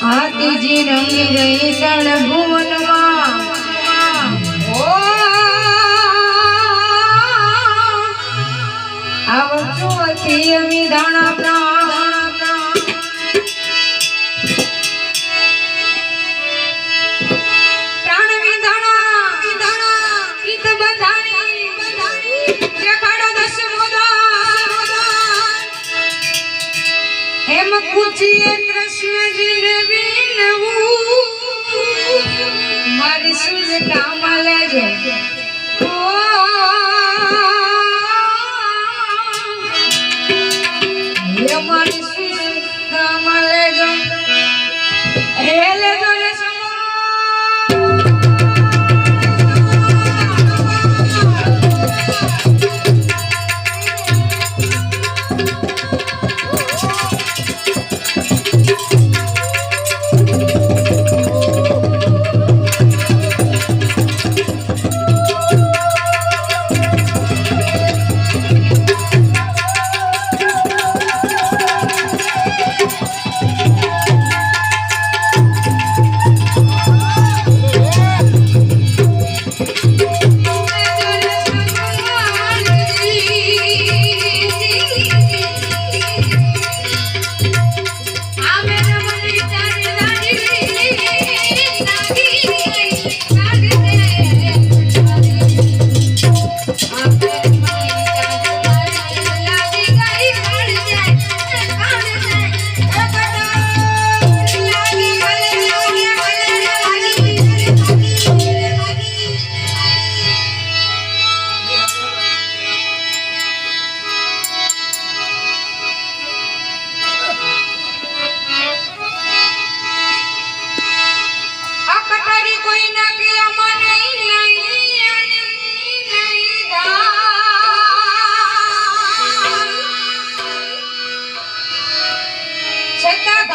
આતીજી રંગ ગઈ તળ ભુવનમાં એમ પૂછીએ કૃષ્ણજીને વિનવું. મારી સૂઝ કામમાં લેજે મારી સૂઝ કામમાં લેજો હે લેજો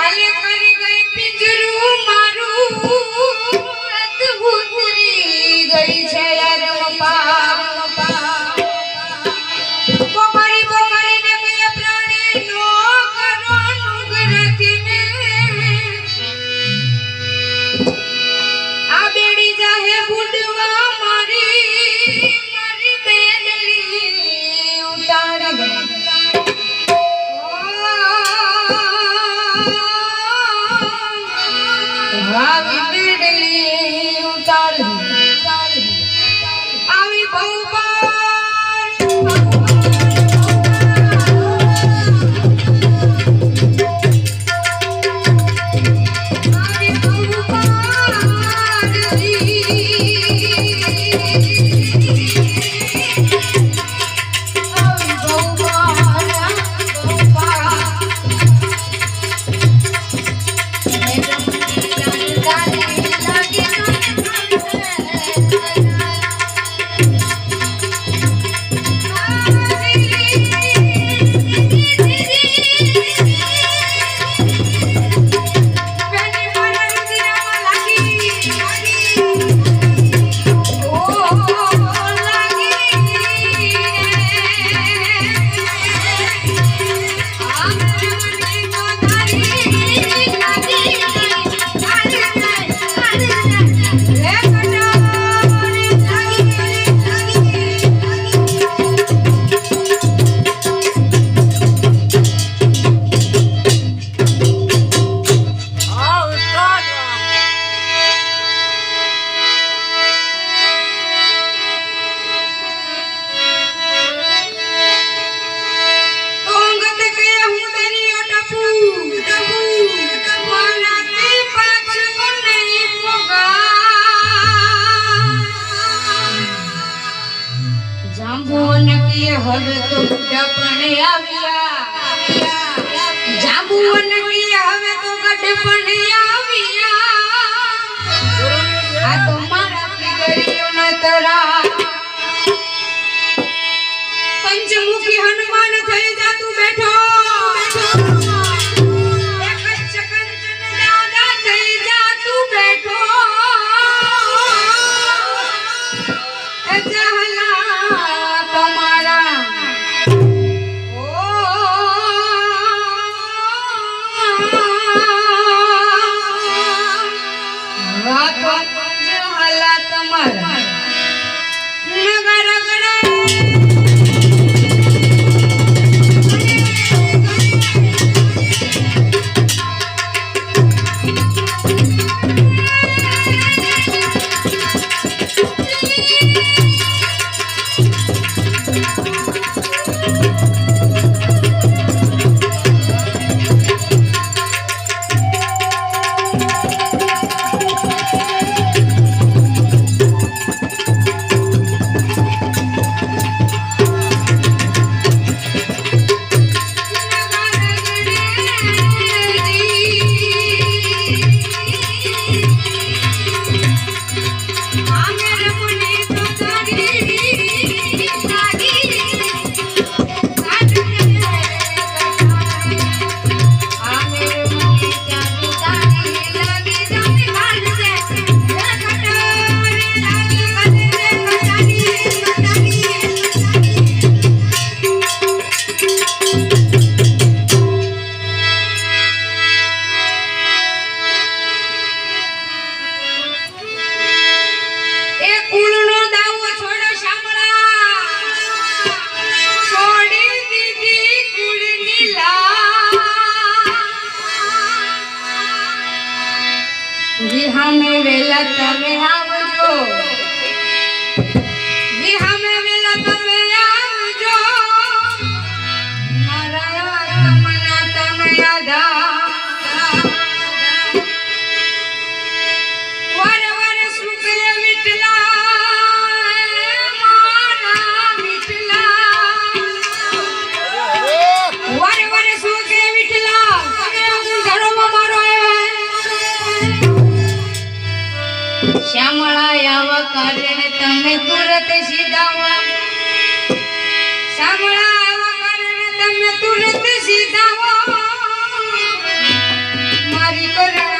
કાલે કરી ગઈ પિંજરું ગાવી બીડલી ઉતાર अजहल श्यामळा याव कारण तमे तुरते शिदावा. श्यामळा याव कारण तमे तुरते शिदावा. मारी करा.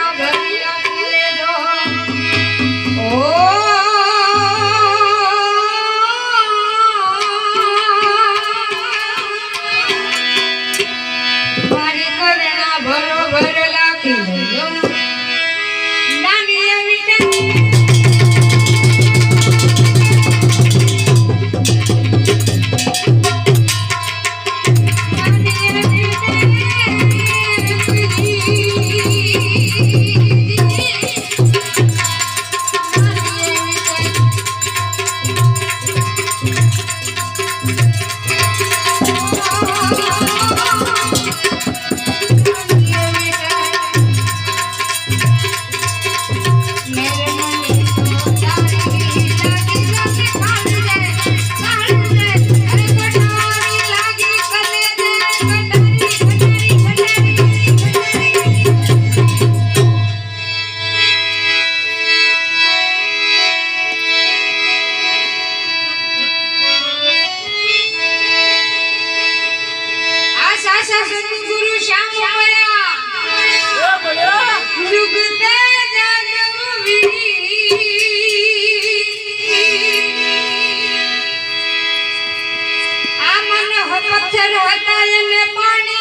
પથ્થર હતા એને પાણી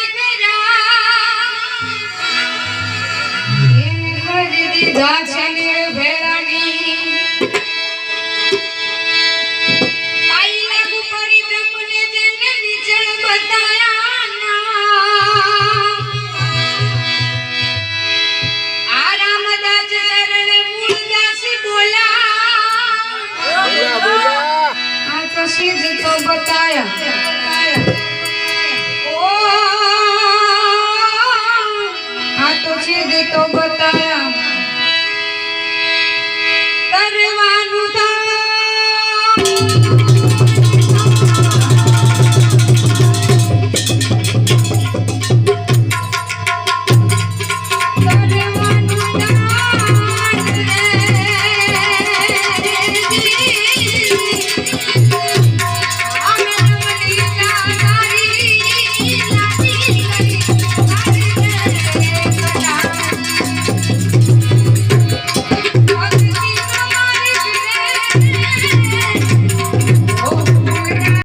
દીધા છે પતાયા કરવાનું થાય